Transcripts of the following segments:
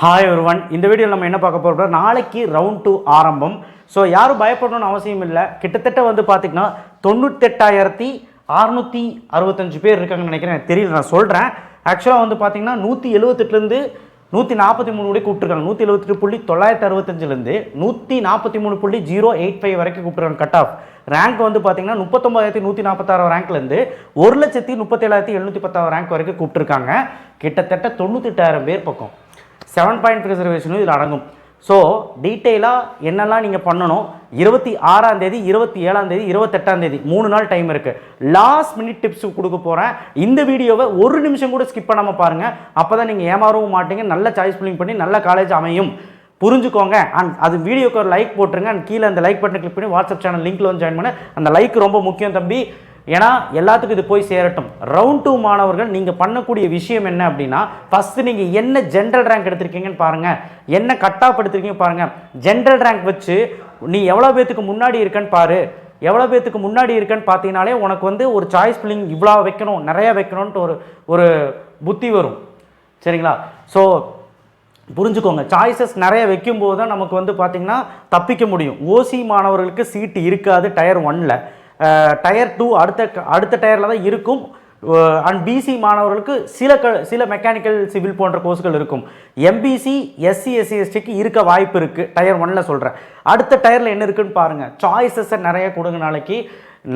Hi ஒருவன் இந்த வீடியோவில் நம்ம என்ன பார்க்க போகிறோம் நாளைக்கு ரவுண்ட் டூ ஆரம்பம். ஸோ யாரும் பயப்படணும்னு அவசியம் இல்லை. கிட்டத்தட்ட வந்து பார்த்திங்கன்னா தொண்ணூத்தெட்டாயிரத்தி அறுநூற்றி அறுபத்தஞ்சு பேர் இருக்காங்கன்னு நினைக்கிறேன். எனக்கு தெரியல நான் சொல்கிறேன் ஆக்சுவலாக வந்து பார்த்தீங்கன்னா நூற்றி எழுபத்தெட்டுலேருந்து நூற்றி நாற்பத்தி மூணு வரை கூப்பிட்டுருக்காங்க. நூற்றி எழுபத்தெட்டு புள்ளி தொள்ளாயிரத்தி அறுபத்தஞ்சிலேருந்து நூற்றி நாற்பத்தி மூணு புள்ளி ஜீரோ எயிட் ஃபைவ் வரைக்கும் கூப்பிட்டுருக்காங்க கட் ஆஃப் ரேங்க் வந்து பார்த்தீங்கன்னா முப்பத்தொம்பதாயிரத்தி நூற்றி நாற்பத்தாறு ரேங்க்லேருந்து ஒரு லட்சத்தி முப்பத்தேழாயிரத்தி எழுநூற்றி பத்தாறு ரேங்க் வரைக்கும் கூப்பிட்டுருக்காங்க. கிட்டத்தட்ட தொண்ணூத்தெட்டாயிரம் பேர் பக்கம். செவன் பாயிண்ட் ரிசர்வேஷனும் இதில் அடங்கும். ஸோ டீட்டெயிலாக என்னெல்லாம் நீங்கள் பண்ணணும்? இருபத்தி ஆறாம் தேதி இருபத்தி ஏழாம் தேதி இருபத்தெட்டாம் தேதி. மூணு நாள் டைம் இருக்குது லாஸ்ட் மினிட் டிப்ஸ் கொடுக்க போகிறேன் இந்த வீடியோவை ஒரு நிமிஷம் கூட ஸ்கிப் பண்ணாமல் பாருங்கள் அப்போ தான் நீங்கள் ஏமாறவும் மாட்டீங்க. நல்ல சாய்ஸ் பில்லிங் பண்ணி நல்ல காலேஜ் அமையும். புரிஞ்சுக்கோங்க. அண்ட் அது வீடியோக்கு ஒரு லைக் போட்டுருங்க. அண்ட் கீழே அந்த லைக் பட்டன் கிளிக் பண்ணி வாட்ஸ்அப் சேனல் லிங்க்ல வந்து ஜாயின் பண்ண. அந்த லைக் ரொம்ப முக்கியம் தம்பி. ஏன்னா எல்லாத்துக்கும் இது போய் சேரட்டும். ரவுண்ட் டூ மாணவர்கள் நீங்கள் பண்ணக்கூடிய விஷயம் என்ன அப்படின்னா ஃபஸ்ட்டு நீங்கள் என்ன ஜென்ரல் ரேங்க் எடுத்திருக்கீங்கன்னு பாருங்கள் என்ன கட் எடுத்திருக்கீங்க பாருங்கள் ஜென்ரல் ரேங்க் வச்சு நீ எவ்வளோ பேத்துக்கு முன்னாடி இருக்கன்னு பாரு. எவ்வளோ பேத்துக்கு முன்னாடி இருக்கன்னு பார்த்தீங்கனாலே உனக்கு வந்து ஒரு சாய்ஸ் பில்லிங் இவ்வளோ வைக்கணும் நிறையா வைக்கணும்ன்ட்டு ஒரு ஒரு புத்தி வரும். சரிங்களா? ஸோ புரிஞ்சுக்கோங்க. சாய்ஸஸ் நிறைய வைக்கும்போது தான் நமக்கு வந்து பார்த்திங்கன்னா தப்பிக்க முடியும். ஓசி மாணவர்களுக்கு சீட்டு இருக்காது டயர் ஒன்னில் டயர் டூ அடுத்த அடுத்த டயரில் தான் இருக்கும். அண்ட் பிசி மாணவர்களுக்கு சில க சில மெக்கானிக்கல் சிவில் போன்ற கோர்ஸ்கள் இருக்கும். எம்பிசி எஸ்சி எஸ்சி எஸ்டிக்கு இருக்க வாய்ப்பு இருக்குது டயர் ஒன்னில் சொல்கிறேன் அடுத்த டயரில் என்ன இருக்குன்னு பாருங்கள் சாய்ஸஸை நிறைய கொடுங்க நாளைக்கு.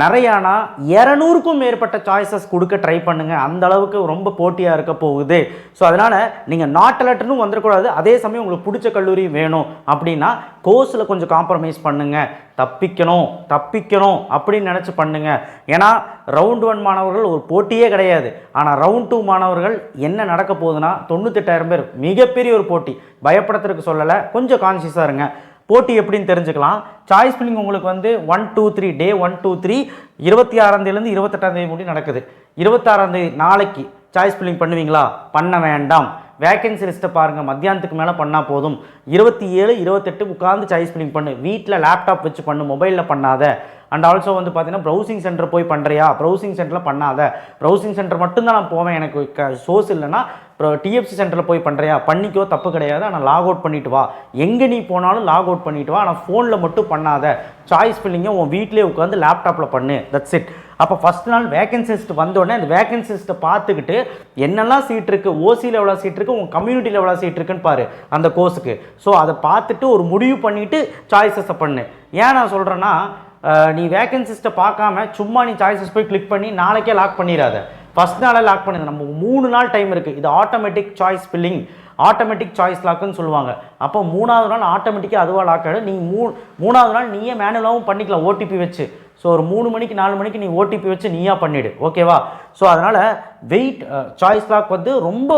நிறையானா இரநூறுக்கும் மேற்பட்ட சாய்ஸஸ் கொடுக்க ட்ரை பண்ணுங்கள் அந்த அளவுக்கு ரொம்ப போட்டியாக இருக்க போகுது. ஸோ அதனால் நீங்கள் நாட் அலர்ட்னு வந்துடக்கூடாது அதே சமயம் உங்களுக்கு பிடிச்ச கல்லூரி வேணும். அப்படின்னா கோர்ஸில் கொஞ்சம் காம்ப்ரமைஸ் பண்ணுங்கள் தப்பிக்கணும் தப்பிக்கணும் அப்படின்னு நினச்சி பண்ணுங்கள் ஏன்னா ரவுண்ட் ஒன் மாணவர்கள் ஒரு போட்டியே கிடையாது. ஆனால் ரவுண்ட் டூ மாணவர்கள் என்ன நடக்க போகுதுன்னா தொண்ணூத்தெட்டாயிரம் பேர் மிகப்பெரிய ஒரு போட்டி. பயப்படுத்துறதுக்கு சொல்லலை கொஞ்சம் கான்சியஸாக இருங்க. போட்டி எப்படின்னு தெரிஞ்சுக்கலாம். சாய்ஸ் பில்லிங் உங்களுக்கு வந்து one two three day one two three இருபத்தி ஆறாம் இருபத்தெட்டாந்தேதி இருபத்தெட்டாம் முடியும் நடக்குது. இருபத்தாறாந்தேதி நாளைக்கு சாய்ஸ் பில்லிங் பண்ணுவீங்களா? பண்ண வேண்டாம். வேகன்சி லிஸ்ட்டை பாருங்கள் மத்தியானத்துக்கு மேலே பண்ணால் போதும். இருபத்தி ஏழு இருபத்தெட்டு உட்காந்து சாய்ஸ் பில்லிங் பண்ணு. வீட்டில் லேப்டாப் வச்சு பண்ணு. மொபைலில் பண்ணாத. அண்ட் ஆல்சோ வந்து பார்த்தீங்கன்னா ப்ரௌசிங் சென்டர் போய் பண்ணுறியா ப்ரௌசிங் சென்டரில் பண்ணாத. ப்ரௌசிங் சென்டர் மட்டும்தான் நான் போவேன். எனக்கு க சோர்ஸ் இல்லைன்னா அப்புறம் டிஎஃப்சி சென்டரில் போய் பண்ணுறியா பண்ணிக்கோ தப்பு கிடையாது. ஆனால் லாக் அவுட் பண்ணிட்டு வா. எங்கே நீ போனாலும் லாக் அவுட் பண்ணிட்டு வா. ஆனால் ஃபோனில் மட்டும் பண்ணாத. சாய்ஸ் ஃபில்லிங்கை உன் வீட்டிலே உட்காந்து லேப்டாப்பில் பண்ணு. தட்ஸ் இட் அப்போ ஃபஸ்ட் நாள் வேகன்சி லிஸ்ட் வந்தோடனே அந்த வேகன்சி லிஸ்ட்டை பார்த்துக்கிட்டு என்னெல்லாம் சீட் இருக்குது ஓசியில் எவ்வளோ சீட் இருக்குது உங்கள் கம்யூனிட்டியில் எவ்வளோ சீட் இருக்குன்னு பாரு அந்த கோர்ஸுக்கு ஸோ அதை பார்த்துட்டு ஒரு முடிவு பண்ணிவிட்டு சாய்ஸஸை பண்ணு. ஏன் நான் சொல்கிறேன்னா நீ வேகன்சிஸ்ட்டை பார்க்காம சும்மா நீ சாய்ஸஸ் போய் கிளிக் பண்ணி நாளைக்கே லாக் பண்ணிடாத ஃபஸ்ட் நாளே லாக் பண்ணுது நம்ம மூணு நாள் டைம் இருக்குது இது automatic choice filling automatic choice லாக்குன்னு சொல்லுவாங்க. அப்போ மூணாவது நாள் ஆட்டோமேட்டிக்காக அதுவாக லாக் ஆகிடும் நீ மூ மூணாவது நாள் நீயே மேனுவலாகவும் பண்ணிக்கலாம் ஓடிபி வச்சு. ஸோ ஒரு மூணு மணிக்கு நாலு மணிக்கு நீ ஓடிபி வச்சு நீயா பண்ணிவிடு ஓகேவா ஸோ அதனால் வெயிட் சாய்ஸ் லாக் வந்து ரொம்ப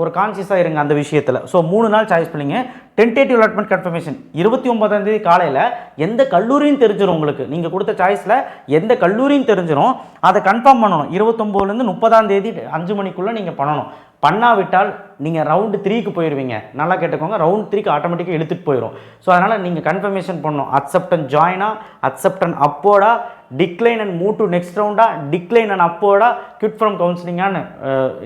ஒரு கான்சியஸாக இருங்க அந்த விஷயத்தில். ஸோ மூணு நாள் சாய்ஸ் பண்ணிங்க. டென்டேட்டிவ் அலாட்மெண்ட் கன்ஃபர்மேஷன் இருபத்தி ஒன்பதாந்தேதி காலையில் எந்த கல்லூரியும் தெரிஞ்சிடும் உங்களுக்கு. நீங்கள் கொடுத்த சாய்ஸில் எந்த கல்லூரியும் தெரிஞ்சிடும் அதை கன்ஃபார்ம் பண்ணணும். இருபத்தொம்போதுலேருந்து முப்பதாம் தேதி அஞ்சு மணிக்குள்ளே நீங்கள் பண்ணணும். பண்ணாவிட்டால் நீங்கள் ரவுண்டு த்ரீக்கு போயிடுவீங்க நல்லா கேட்டுக்கோங்க. ரவுண்ட் த்ரீக்கு ஆட்டோமேட்டிக்காக எடுத்துகிட்டு போயிடும் ஸோ அதனால் நீங்கள் கன்ஃபர்மேஷன் பண்ணணும். அக்செப்டன் ஜாயினா accept and அப்போடா decline and move to next ரவுண்டா டிக்ளைன் அண்ட் அப்போடா கிட் ஃப்ரம் கவுன்சிலிங்கான்னு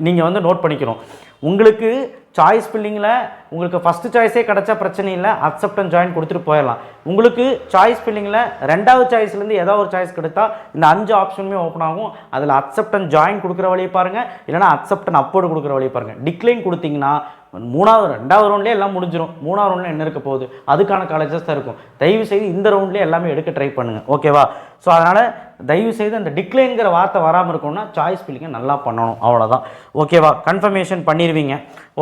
நீங்கள் வந்து நோட் பண்ணிக்கணும். உங்களுக்கு சாய்ஸ் ஃபில்லிங்கில் உங்களுக்கு ஃபஸ்ட்டு சாய்ஸே கிடச்சா பிரச்சனை இல்லை அக்செப்ட் அண்ட் ஜாயின் கொடுத்துட்டு போயிடலாம். உங்களுக்கு சாய்ஸ் ஃபில்லிங்கில் ரெண்டாவது சாய்ஸ்லேருந்து ஏதாவது ஒரு சாய்ஸ் கிடைத்தா இந்த அஞ்சு ஆப்ஷனுமே ஓப்பன் ஆகும். அதில் அக்செப்ட் அண்ட் ஜாயின் கொடுக்குற வழியை பாருங்கள் இல்லைனா அக்செப்ட் அண்ட் அப்போர்டு கொடுக்குற வழியை பாருங்கள் டிக்ளைன் கொடுத்தீங்கன்னா மூணாவது ரெண்டாவது ரவுண்ட்லேயே எல்லாம் முடிஞ்சிடும் மூணாவது ரவுண்டில் என்ன இருக்க போகுது? அதுக்கான காலேஜஸ் தான் இருக்கும். தயவு செய்து இந்த ரவுண்ட்லேயே எல்லாமே எடுக்க ட்ரை பண்ணுங்கள் ஓகேவா ஸோ அதனால் தயவு செய்து அந்த டிக்ளைன்கிற வார்த்தை வராமல் இருக்கணும்னா சாய்ஸ் ஃபில்லிங்கை நல்லா பண்ணணும். அவ்வளோதான் ஓகேவா கன்ஃபர்மேஷன் பண்ணிடுவீங்க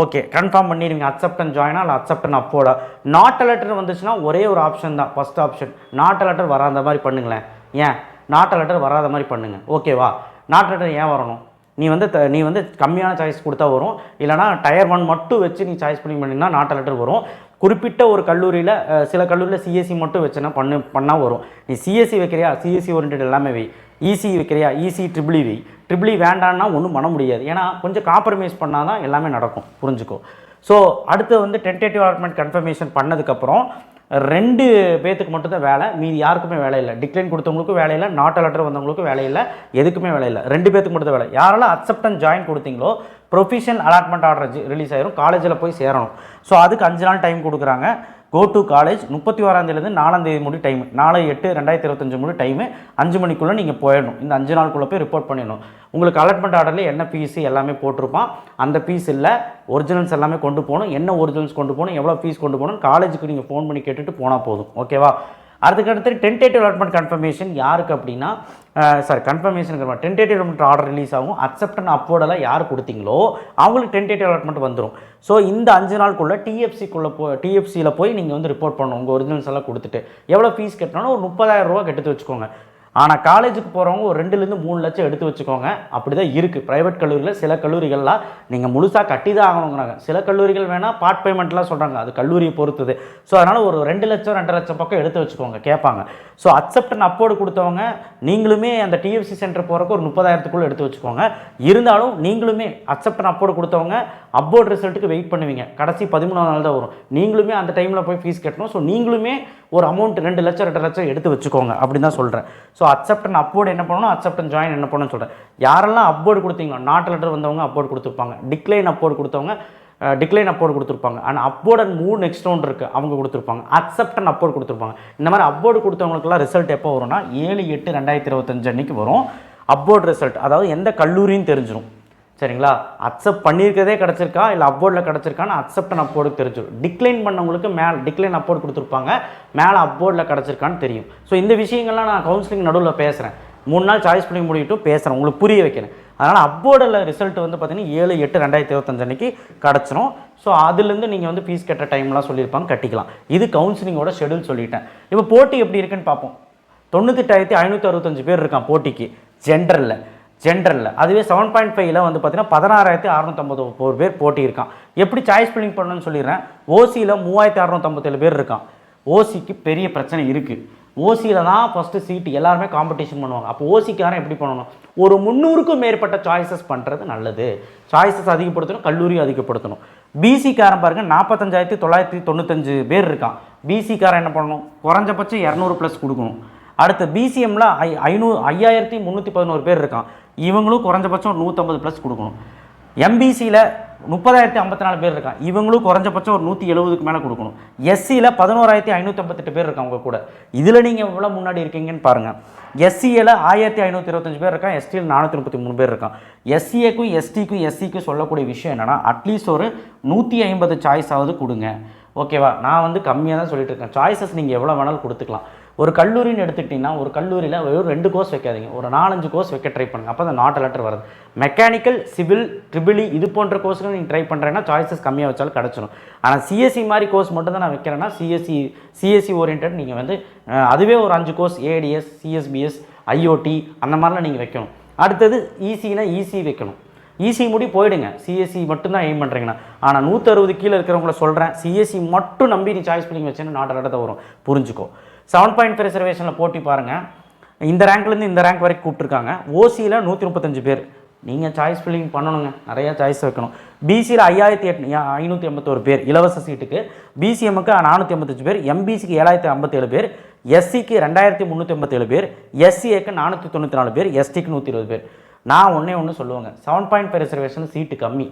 ஓகே கன்ஃபார்ம் பண்ணிடுவீங்க அக்செப்ட் அண்ட் ஜாயினா இல்லை accept and upward not letter வந்துச்சுன்னா ஒரே ஒரு ஆப்ஷன் தான். ஃபஸ்ட் ஆப்ஷன் நாட் லெட்டர் வராத மாதிரி பண்ணுங்களேன். ஏன்? நாட் லெட்டர் வராத மாதிரி பண்ணுங்கள் ஓகேவா நாட் லெட்டர் ஏன் வரணும்? நீ வந்து த- நீ வந்து கம்மியான சாய்ஸ் கொடுத்தா வரும். இல்லைனா டயர் ஒன் மட்டும் வச்சு நீ சாய்ஸ் பண்ணி பண்ணிங்கன்னா நாட்டை லெட்டர் வரும். குறிப்பிட்ட ஒரு கல்லூரியில் சில கல்லூரியில் சிஎஸ்சி மட்டும் வச்சுன்னா பண்ணு பண்ணால் வரும். நீ சிஎஸ்சி வைக்கிறியா? சிஎஸ்சி ஓரியன்ட் எல்லாமே வை. இசி வைக்கிறியா? இசி ட்ரிபிளி வை. ட்ரிபிளி வேண்டான்னா ஒன்றும் பண்ண முடியாது. ஏன்னா கொஞ்சம் காம்ப்ரமைஸ் பண்ணால் தான் எல்லாமே நடக்கும். புரிஞ்சுக்கோ. ஸோ அடுத்து வந்து டென்டேட்டிவ் அலாட்மெண்ட் கன்ஃபர்மேஷன் பண்ணதுக்கப்புறம் ரெண்டு பேத்துக்கு மட்டும்தான் வேலை. மீதி யாருக்குமே வேலை இல்லை. டிக்ளைன் கொடுத்தவங்களுக்கும் வேலை இல்லை. நாட் லெட்டர் வந்தவங்களுக்கும் வேலை இல்லை. எதுக்குமே வேலை இல்லை. ரெண்டு பேத்துக்கு மட்டும் தான் வேலை யாரெல்லாம் அக்செப்டன்ஸ் ஜாயின் கொடுத்தீங்களோ ப்ரொஃபிஷனல் அலாட்மெண்ட் ஆர்டர் ரிலீஸ் ஆயிரும். காலேஜில் போய் சேரணும். ஸோ அதுக்கு அஞ்சு நாள் டைம் கொடுக்குறாங்க. கோ டு காலேஜ் முப்பத்தி ஓராந்தேதிலேருந்து நாலாம் தேதி முடி டைம் நாலு எட்டு ரெண்டாயிரத்தி இருபத்தஞ்சு முடி டைமு அஞ்சு மணிக்குள்ளே நீங்கள் போயிடணும். இந்த அஞ்சு நாளுக்குள்ளே போய் ரிப்போர்ட் பண்ணிடணும். உங்களுக்கு அலாட்மெண்ட் ஆர்டரில் என்ன ஃபீஸ் எல்லாமே போட்டிருப்பான். அந்த ஃபீஸ் இல்லை. ஒரிஜினல்ஸ் எல்லாமே கொண்டு போகணும். என்ன ஒரிஜினல்ஸ் கொண்டு போகணும்? எவ்வளோ ஃபீஸ் கொண்டு போகணும் காலேஜுக்கு நீங்கள் ஃபோன் பண்ணி கேட்டுட்டு போனால் போதும். ஓகேவா அதுக்கு அடுத்து டென்டேட்டிவ் அலாட்மெண்ட் கன்ஃபர்மேஷன் யாருக்கு அப்படின்னா சாரி கன்ஃபர்மேஷனுக்கு டென்டேட்டிவ் அலாட்மெண்ட் ஆர்டர் ரிலீஸ் ஆகும். அக்செப்டன் அப்போர்டெல்லாம் யார் கொடுத்தீங்களோ அவங்களுக்கு டென்டேட்டிவ் அலாட்மெண்ட் வந்துடும் ஸோ இந்த அஞ்சு நாளுக்குள்ளே டிஎஃப்சிக்குள்ளே போ டிஎஃப்சியில் போய் நீங்கள் வந்து ரிப்போர்ட் பண்ணணும். உங்கள் ஒரிஜினல்ஸ் எல்லாம் கொடுத்துட்டு. எவ்வளோ ஃபீஸ் கட்டினாலும் ஒரு முப்பதாயிரம் ரூபா கெடுத்து வச்சுக்கோங்க. ஆனால் காலேஜுக்கு போகிறவங்க ஒரு ரெண்டுலேருந்து மூணு லட்சம் எடுத்து வச்சுக்கோங்க. அப்படி தான் இருக்குது ப்ரைவேட் கல்லூரியில் சில கல்லூரிகள்லாம் நீங்கள் முழுசாக கட்டி தான் ஆகணுங்கிறாங்க. சில கல்லூரிகள் வேணால் பார்ட் பேமெண்ட்லாம் சொல்கிறாங்க அது கல்லூரியை பொறுத்தது. ஸோ அதனால் ஒரு ரெண்டு லட்சம் ரெண்டரை லட்சம் பக்கம் எடுத்து வச்சுக்கோங்க. கேட்பாங்க. ஸோ அக்செப்டன் அப்போர்டு கொடுத்தவங்க நீங்களுமே அந்த டிஎஃப்சி சென்டர் போகிறக்கு ஒரு முப்பதாயிரத்துக்குள்ளே எடுத்து வச்சுக்கோங்க. இருந்தாலும் நீங்களுமே அக்செப்டன் அப்போர்டு கொடுத்தவங்க அப்போர்ட் ரிசல்ட்டுக்கு வெயிட் பண்ணுவீங்க. கடைசி பதிமூணாவது நாள் தான் வரும். நீங்களுமே அந்த டைமில் போய் ஃபீஸ் கட்டணும். ஸோ நீங்களுமே ஒரு அமௌண்ட் ரெண்டு லட்சம் ரெண்டு லட்சம் எடுத்து வச்சுக்கோங்க அப்படின்னு தான் சொல்கிறேன் ஸோ அக்செப்டன் அப்போர்டு என்ன பண்ணணும் அக்செப்டன் ஜாயின் என்ன பண்ணணும்னு சொல்கிறேன் யாரெல்லாம் அப்போர்டு கொடுத்தீங்களோ நாட்டு லெட்டர் வந்தவங்க அப்போர்டு கொடுத்துருப்பாங்க. டிக்ளைன் அப்போர்டு கொடுத்தவங்க டிக்ளைன் அப்போர்டு கொடுத்துருப்பாங்க. அண்ட் அப்போர்ட் அண்ட் மூணு நெக்ஸ்ட் ரவுண்ட் இருக்குது அவங்க கொடுத்துருப்பாங்க. அக்செப்டன் அப்போர்டு கொடுத்துருப்பாங்க. இந்த மாதிரி அப்போர்டு கொடுத்தவங்களுக்குலாம் ரிசல்ட் எப்போ வரும்னா ஏழு எட்டு ரெண்டாயிரத்தி இருபத்தஞ்சு அன்னைக்கு வரும். அப்போர்டு ரிசல்ட் அதாவது எந்த கல்லூரின்னு தெரிஞ்சிடும் சரிங்களா? அக்செப்ட் பண்ணியிருக்கதே கிடச்சிருக்கா? இல்லை அப்போர்டில் கிடச்சிருக்கான்னு அக்செப்ட் அண்ட் அப்போர்டுக்கு தெரிஞ்சிடும் டிக்ளைன் பண்ணவங்களுக்கு மேலே டிக்ளைன் அப்போர்ட் கொடுத்துருப்பாங்க. மேலே அப்போர்டில் கிடச்சிருக்கான்னு தெரியும். ஸோ இந்த விஷயங்கள்லாம் நான் கவுன்சிலிங் நடுவில் பேசுகிறேன் மூணு நாள் சாய்ஸ் பண்ணி முடிவிட்டும் பேசுகிறேன் உங்களுக்கு புரிய வைக்கிறேன். அதனால் அப்போர்டில் ரிசல்ட் வந்து பார்த்தீங்கன்னா ஏழு எட்டு ரெண்டாயிரத்தி இருபத்தஞ்சு அன்னைக்கு கிடச்சிரும். ஸோ அதுலேருந்து நீங்கள் வந்து ஃபீஸ் கட்ட டைம்லாம் சொல்லியிருப்பாங்க கட்டிக்கலாம். இது கவுன்சிலிங்கோட ஷெடியூல் சொல்லிட்டேன். இப்போ போட்டி எப்படி இருக்குன்னு பார்ப்போம். தொண்ணூத்தெட்டாயிரத்தி ஐநூற்றி அறுபத்தஞ்சு பேர் இருக்கான் போட்டிக்கு. ஜென்ரலில் ஜென்ரலில். அதுவே செவன் பாயிண்ட் ஃபைவ்ல வந்து பார்த்தீங்கன்னா பதினாறாயிரத்தி அறநூற்றம்பது ஒரு பேர் போட்டி இருக்கான் எப்படி சாய்ஸ் ஃபில்லிங் பண்ணணும்னு சொல்லிடுறேன். ஓசியில் மூவாயிரத்தி அறநூற்றம்பத்தேழு பேர் இருக்கான். ஓசிக்கு பெரிய பிரச்சனை இருக்குது ஓசியில் தான் ஃபஸ்ட்டு சீட்டு எல்லாருமே காம்படிஷன் பண்ணுவாங்க. அப்போ ஓசிக்காரன் எப்படி பண்ணணும்? ஒரு முந்நூறுக்கும் மேற்பட்ட சாய்ஸஸ் பண்ணுறது நல்லது. சாய்ஸஸ் அதிகப்படுத்தணும் கல்லூரியும் அதிகப்படுத்தணும். பிசிக்காரன் பாருங்கள் நாற்பத்தஞ்சாயிரத்தி தொள்ளாயிரத்தி தொண்ணூத்தஞ்சு பேர் இருக்கான். பிசிக்காரன் என்ன பண்ணணும்? குறைஞ்சபட்சம் இரநூறு ப்ளஸ் கொடுக்கணும். அடுத்து பிசிஎம்மில் ஐ ஐநூ ஐயாயிரத்தி முந்நூற்றி பதினோரு பேர் இருக்கான். இவங்களும் குறைஞ்சபட்சம் நூற்றம்பது ப்ளஸ் கொடுக்கணும். எம்பிசியில் முப்பதாயிரத்தி ஐம்பத்தி நாலு பேர் இருக்கான். இவங்களும் குறைஞ்சபட்சம் ஒரு நூற்றி எழுபதுக்கு மேலே கொடுக்கணும். எஸ்சியில் பதினோராயிரத்தி ஐநூற்றம்பத்தெட்டு பேர் இருக்காங்க அவங்க கூட. இதில் நீங்கள் எவ்வளோ முன்னாடி இருக்கீங்கன்னு பாருங்கள் எஸ்சியில் ஆயிரத்தி ஐநூற்றி இருபத்தஞ்சு பேர் இருக்கான். எஸ்டியில் நானூற்றி முப்பத்தி மூணு பேர் இருக்கான். எஸ்சிஏக்கும் எஸ்டிக்கும் எஸ்சிக்கும் சொல்லக்கூடிய விஷயம் என்னென்னா அட்லீஸ்ட் ஒரு நூற்றி ஐம்பது சாய்ஸாவது கொடுங்க. ஓகேவா நான் வந்து கம்மியாக தான் சொல்லிட்டு இருக்கேன். சாய்ஸஸ் நீங்கள் எவ்வளோ வேணாலும் கொடுத்துக்கலாம். ஒரு கல்லூரின்னு எடுத்துக்கிட்டிங்கன்னா ஒரு கல்லூரியில் வெறும் ரெண்டு கோர்ஸ் வைக்காதீங்க. ஒரு நாலஞ்சு கோர்ஸ் வைக்க ட்ரை பண்ணுங்கள் அப்போ அந்த நாட் லெட்டர் வருது. மெக்கானிக்கல் சிவில் ட்ரிபிளி இது போன்ற கோர்ஸ்கள் நீங்கள் ட்ரை பண்ணுறேன்னா சாய்ஸஸ் கம்மியாக வச்சாலும் கிடச்சிடும் ஆனால் சிஎஸ்சி மாதிரி கோர்ஸ் மட்டும் தான் நான் வைக்கிறேன்னா சிஎஸ்சி சிஎஸ்சி ஓரியன்ட் நீங்கள் வந்து அதுவே ஒரு அஞ்சு கோர்ஸ் ஏடிஎஸ் சிஎஸ்பிஎஸ் ஐஓடி அந்த மாதிரிலாம் நீங்கள் வைக்கணும். அடுத்தது ஈஸினா ஈஸி வைக்கணும். ஈஸி முடி போயிடுங்க. சிஎஸ்சி மட்டும்தான் எய்ம் பண்ணுறீங்கன்னா ஆனால் நூற்றறுபது கீழே இருக்கிறவங்கள சொல்கிறேன் சிஎஸ்சி மட்டும் நம்பி நீ சாய்ஸ் பண்ணி வச்சேன்னா நாட்டு இடத்த வரும். புரிஞ்சுக்கோ. செவன் பாயிண்ட் ஃபைவ் ரிசர்வேஷனில் போட்டி பாருங்கள் இந்த ரேங்க்லேருந்து இந்த ரேங்க் வரைக்கும் கூப்பிட்ருக்காங்க ஓசியில் நூற்றி முப்பத்தஞ்சு பேர். நீங்கள் சாய்ஸ் ஃபில்லிங் பண்ணணுங்க. நிறையா சாய்ஸ் வைக்கணும். பிசியில் ஐயாயிரத்தி எட் ஐநூற்றி எண்பத்தோரு பேர் இலவச சீட்டுக்கு பிசிஎம்முக்கு நானூற்றி எண்பத்தஞ்சு பேர் எம்பிசிக்கு ஏழாயிரத்தி ஐம்பத்தேழு பேர் எஸ்சிக்கு ரெண்டாயிரத்தி முந்நூற்றி ஐம்பத்தேழு பேர் எஸ்சிஏக்கு நானூற்றி தொண்ணூற்றி நாலு பேர் எஸ்டிக்கு நூற்றி இருபது பேர். நான் ஒன்றே ஒன்று சொல்லுவாங்க. Seven point five reservation seat கம்மி.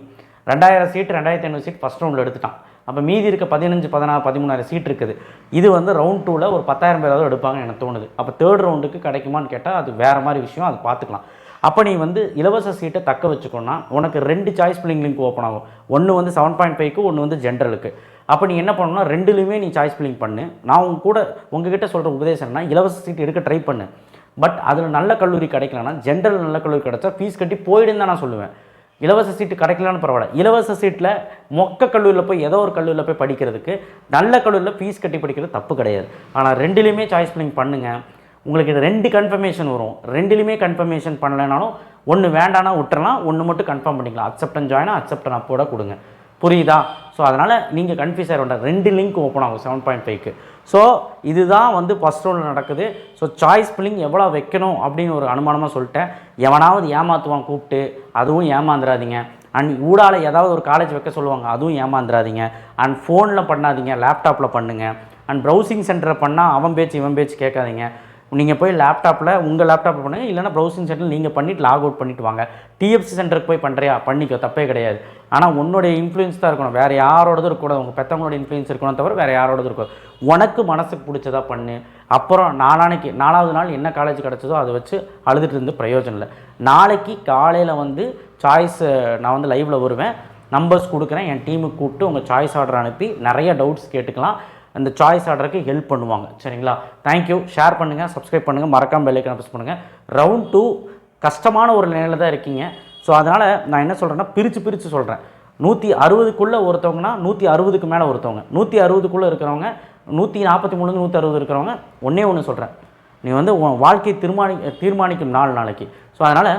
ரெண்டாயிரம் சீட்டு ரெண்டாயிரத்தி ஐநூறு சீட் ஃபஸ்ட் ரவுண்டில் எடுத்துட்டான். அப்போ மீதி இருக்க பதினஞ்சு பதினாறு பதிமூணாயிரம் சீட் இருக்குது. இது வந்து ரவுண்ட் டூவில் ஒரு பத்தாயிரம் பேராவது எடுப்பாங்கன்னு எனக்கு தோணுது. அப்போ தேர்ட் ரவுண்டுக்கு கிடைக்குமான்னு கேட்டால் அது வேறு மாதிரி விஷயம் அது பார்த்துக்கலாம் அப்போ நீ வந்து இலவச சீட்டை தக்க வச்சுக்கோன்னா உனக்கு ரெண்டு சாய்ஸ் பில்லிங் லிங்க் ஓப்பன் ஆகும். ஒன்று வந்து செவன் பாயிண்ட் ஃபைவ்க்கு ஒன்று வந்து ஜென்ரலுக்கு அப்போ நீ என்ன பண்ணணும்னா ரெண்டுலையுமே நீ சாய்ஸ் பில்லிங் பண்ணு. நான் உங்க கூட உங்ககிட்ட சொல்கிற உபதேசம் என்ன இலவச சீட் எடுக்க ட்ரை பண்ணு. பட் அதில் நல்ல கல்லூரி கிடைக்கலன்னா ஜென்ரல் நல்ல கல்லூரி கிடைச்சா ஃபீஸ் கட்டி போயிடுன்னு தான் நான் சொல்லுவேன். இலவச சீட்டு கிடைக்கலன்னு பரவாயில்ல. இலவச சீட்டில் மொக்க கல்லூரியில் போய் ஏதோ ஒரு கல்லூரியில் போய் படிக்கிறதுக்கு நல்ல கல்லூரியில் ஃபீஸ் கட்டி படிக்கிறது தப்பு கிடையாது. ஆனால் ரெண்டுலேயுமே சாய்ஸ் பில்லிங் பண்ணுங்கள் உங்களுக்கு இது ரெண்டு கன்ஃபர்மேஷன் வரும். ரெண்டுலேயுமே கன்ஃபர்மேஷன் பண்ணலைனாலும் ஒன்று வேண்டானா விட்டுறலாம் ஒன்று மட்டும் கன்ஃபார்ம் பண்ணிக்கலாம். அக்செப்டன் ஜாயினா அக்செப்டன் அப்போட கொடுங்க. புரியுதா? ஸோ அதனால் நீங்கள் கன்ஃபியூஸ் ஆக வேண்டாம். ரெண்டு லிங்க் ஓப்பன் ஆகும் செவன் பாயிண்ட் ஃபைவ்க்கு ஸோ இதுதான் வந்து ஃபஸ்ட் ரவுண்டில் நடக்குது. ஸோ சாய்ஸ் பில்லிங் எவ்வளோ வைக்கணும் அப்படின்னு ஒரு அனுமானமாக சொல்லிட்டேன். எவனாவது ஏமாற்றுவான் கூப்பிட்டு அதுவும் ஏமாந்துடாதீங்க அண்ட் ஊடால ஏதாவது ஒரு காலேஜ் வைக்க சொல்லுவாங்க அதுவும் ஏமாந்துடாதீங்க அண்ட் ஃபோனில் பண்ணாதீங்க லேப்டாப்பில் பண்ணுங்கள் அண்ட் ப்ரௌசிங் சென்டரை பண்ணால் அவன் பேச்சு இவன் பேச்சு கேட்காதீங்க. நீங்கள் போய் லேப்டாப்பில் உங்கள் லேப்டாப்பில் பண்ணுங்கள் இல்லைனா ப்ரௌசிங் சென்டர் நீங்கள் பண்ணிட்டு லாக் அவுட் பண்ணிட்டு வாங்க. டிஎஃப்சி சென்டருக்கு போய் பண்ணுறியா பண்ணிக்கோ தப்பே கிடையாது. ஆனால் உன்னுடைய இன்ஃப்ளூயன்ஸ் தான் இருக்கணும். வேறு யாரோடது இருக்கக்கூடாது. உங்கள் பெற்றவங்களோட இன்ஃப்ளூயன்ஸ் இருக்கணும் தவிர வேறு யாரோடது இருக்கும் உனக்கு மனசுக்கு பிடிச்சதா பண்ணு. அப்புறம் நாளானைக்கு நாலாவது நாள் என்ன காலேஜ் கிடச்சதோ அதை வச்சு அழுதுட்டு இருந்து பிரயோஜனம் இல்லை. நாளைக்கு காலையில் வந்து சாய்ஸ் நான் வந்து லைவில் வருவேன். நம்பர்ஸ் கொடுக்குறேன். என் டீமுக்கு கூப்பிட்டு உங்கள் சாய்ஸ் ஆர்டர் அனுப்பி நிறைய டவுட்ஸ் கேட்டுக்கலாம். அந்த சாய்ஸ் ஆர்டருக்கு ஹெல்ப் பண்ணுவாங்க. சரிங்களா? தேங்க்யூ ஷேர் பண்ணுங்கள் சப்ஸ்கிரைப் பண்ணுங்கள் மறக்காமல் பெல்லைக்கன் ப்ரெஸ் பண்ணுங்கள் ரவுண்ட் டூ கஷ்டமான ஒரு நிலையில் தான் இருக்கீங்க. ஸோ அதனால் நான் என்ன சொல்கிறேன்னா பிரித்து பிரித்து சொல்கிறேன் நூற்றி அறுபதுக்குள்ளே ஒருத்தவங்கன்னா நூற்றி அறுபதுக்கு மேலே ஒருத்தவங்க. நூற்றி அறுபதுக்குள்ளே இருக்கிறவங்க நூற்றி நாற்பத்தி மூணு நூற்றி அறுபது இருக்கிறவங்க ஒன்றே ஒன்று சொல்கிறேன் நீ வந்து உன் வாழ்க்கையை தீர்மானி தீர்மானிக்கும் நாள் நாளைக்கு. ஸோ அதனால்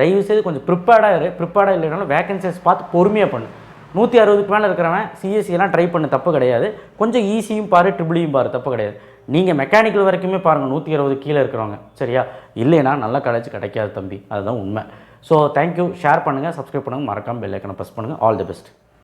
தயவுசெய்து கொஞ்சம் ப்ரிப்பேர்டாக இரு. ப்ரிப்பேர்டாக இல்லைனாலும் வேகன்சிஸ் பார்த்து பொறுமையாக பண்ணு. நூற்றி அறுபதுக்கு மேலே இருக்கிறவன் சிஎஸ்சி ட்ரை பண்ண தப்பு கிடையாது. கொஞ்சம் ஈஸியும் பாரு ட்ரிபிளியும் e பாரு தப்பு கிடையாது. நீங்கள் மெக்கானிக்கல் வரைக்குமே பாருங்கள் நூற்றி அறுபது கீழே இருக்கிறவங்க. சரியா? இல்லைன்னா நல்ல காலேஜ் கிடைக்காது தம்பி. அதுதான் உண்மை. ஸோ தேங்க்யூ ஷேர் பண்ணுங்கள் சப்ஸ்கிரைப் பண்ணுங்கள் மறக்காமல் பெல் ஐக்கனை ப்ரெஸ் பண்ணுங்கள் ஆல் தி பெஸ்ட்